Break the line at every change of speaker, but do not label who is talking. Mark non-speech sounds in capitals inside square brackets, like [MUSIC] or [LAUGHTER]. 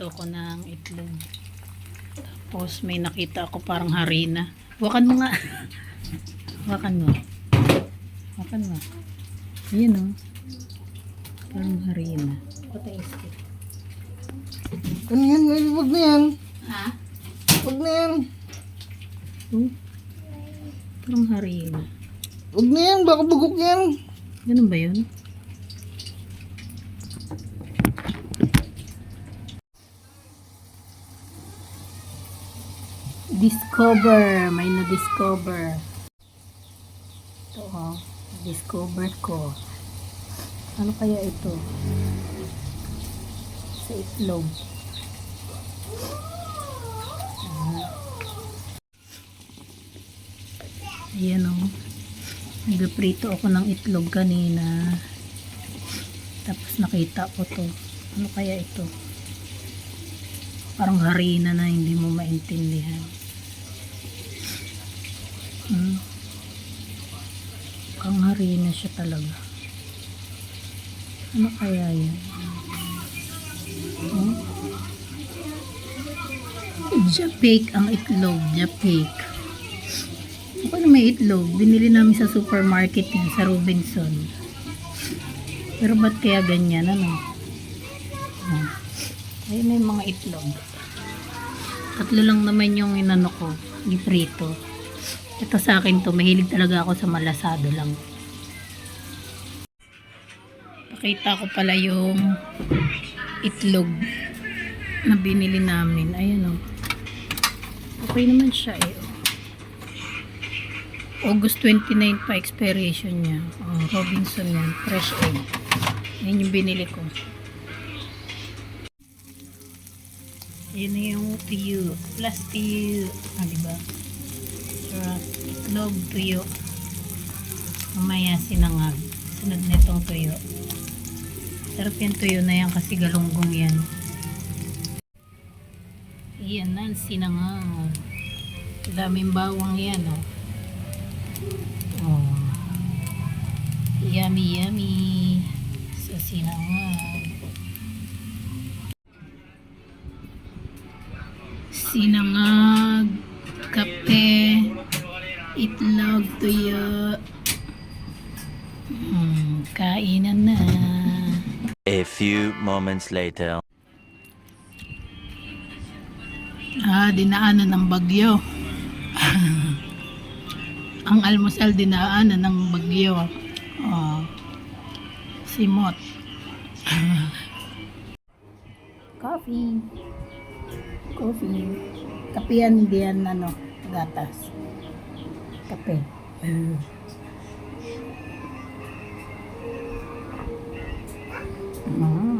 Nagprito ako ng itlog. Tapos may nakita ako parang harina. Hawakan mo nga. [LAUGHS] Hawakan mo. Hawakan mo. Ayan o. Parang harina.
Ano yan? Ay, Wag na yan.
Ha?
Wag na yan.
Oh. Parang harina.
Wag na yan. Baka bugok yan.
Ganun ba yun? Discover. May na-discover. Ito oh. Discover ko. Ano kaya ito? Sa itlog. Ayan oh. Nagprito ako ng itlog kanina. Tapos nakita ko to. Ano kaya ito? Parang harina na hindi mo maintindihan. Hmm. Parang harina siya talaga. Ano kaya yun? Oh? Japake ang itlog. Japake. Ako na may itlog. Binili namin sa supermarket yan, sa Robinson. Pero ba't kaya ganyan, ano? Oh. Ayun yung mga itlog. Tatlo lang naman yung inano ko, giprito. Ito sa akin to, mahilig talaga ako sa malasado lang. Pakita ko pala yung itlog na binili namin. Ayun oh. Okay naman siya eh. August 29 pa expiration niya. Oh, Robinson yan. Fresh egg. Yan yung binili ko. Yan na yung tuyo. Plus tuyo. Ah, diba? Itlog, tuyo. Mamaya sinangag. Sunod na itong tuyo. Sarap yung tuyo na yan kasi galunggong yan. Yan na, sinangag. Daming bawang yan, oh. Oh. Yummy, yummy. Sa sinangag. Sinangag, itlog, tuyo. Hmm, kainan na.
A few moments later.
Ah, dinaanan ng bagyo. [LAUGHS] Ang almusal dinaanan ng bagyo. Oh. Simot. [LAUGHS] Coffee. Coffee. Kape yan, hindi yan ano, gatas kape. Mm. Mm.